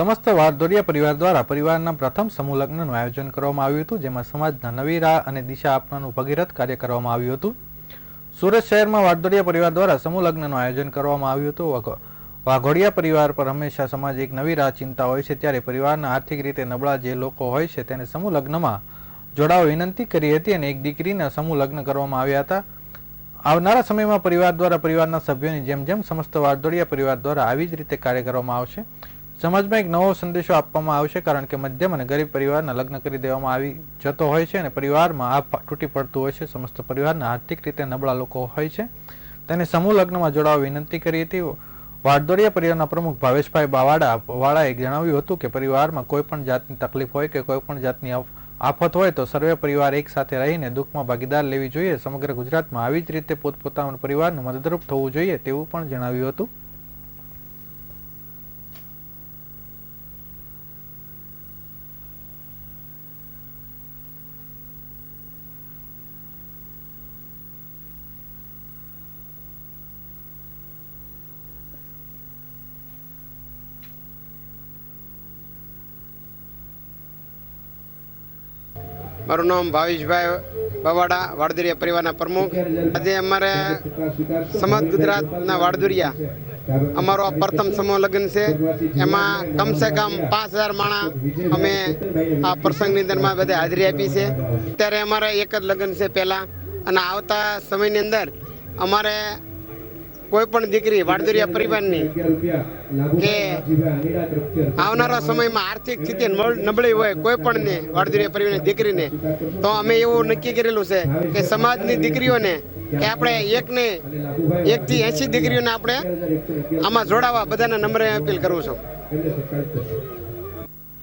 સમસ્ત વારદોરિયા પરિવાર દ્વારા પરિવારના પ્રથમ સમૂહ લગ્નનું આયોજન કરવામાં આવ્યું હતું, જેમાં સમાજના નવી રાહ અને દિશા આપવાનું ભગીરથ કાર્ય કરવામાં આવ્યું હતું. સુરત શહેરમાં વારદોરિયા પરિવાર દ્વારા સમૂહ લગ્નનું આયોજન કરવામાં આવ્યું હતું. વાઘ- વાઘોડિયા પરિવાર પર હંમેશા સમાજ એક નવી રાહ ચિંતા હોય છે, ત્યારે પરિવારના આર્થિક રીતે નબળા જે લોકો હોય છે, તેને સમૂહ લગ્નમાં જોડાવા વિનંતી કરી હતી અને એક દીકરીના સમૂહ લગ્ન કરવામાં આવ્યા હતા. આવનારા સમયમાં પરિવાર દ્વારા પરિવારના સભ્યોની જેમ જેમ સમસ્ત વારદોડિયા પરિવાર દ્વારા આવી જ રીતે કાર્ય કરવામાં આવશે. સમાજમાં એક નવો સંદેશો આપવામાં આવશે કારણ કે મધ્યમ અને ગરીબ પરિવારના લગ્ન કરી દેવામાં આવી જતો હોય છે અને પરિવારમાં આ તૂટી પડતું હોય છે. સમસ્ત પરિવારના આર્થિક રીતે નબળા લોકો હોય છે. તેને સમૂહ લગ્નમાં જોડાવા વિનંતી કરી હતી. વાડદોરિયા પરિવારના પ્રમુખ ભાવેશભાઈ બાવાડા વાળાએ જણાવ્યું હતું કે પરિવારમાં કોઈ પણ જાતની તકલીફ હોય કે કોઈ પણ જાતની આફ- આફત હોય તો સર્વે પરિવાર એક સાથે રહીને દુઃખમાં ભાગીદાર લેવી જોઈએ. સમગ્ર ગુજરાતમાં આવી જ રીતે પોતપોતાના પરિવારને મદદરૂપ થવું જોઈએ તેવું પણ જણાવ્યું હતું. મારું નામ ભાવેશભાઈ બવાડા, વાડદુરિયા પરિવારના પ્રમુખ. આજે અમારે સમગ્ર ગુજરાતના વાડદુરિયા, અમારો આ પ્રથમ સમૂહ લગ્ન છે. એમાં કમસે કમ પાંચ હજાર માણા અમે આ પ્રસંગની અંદરમાં બધે હાજરી આપી છે. અત્યારે અમારે એક જ લગ્ન છે પહેલાં. અને આવતા સમયની અંદર અમારે કોઈ પણ દીકરી વાડદરિયા પરિવારની કે આવનારા સમયમાં આર્થિક સ્થિતિ નબળી હોય કોઈ પણ ને વાડદરિયા પરિવારની દીકરીને, તો અમે એવું નક્કી કરેલું છે કે સમાજની દીકરીઓને કે આપણે એકને એકથી એંશી દીકરીઓને આપણે આમાં જોડાવા બધાને નંબરે અપીલ કરું છું.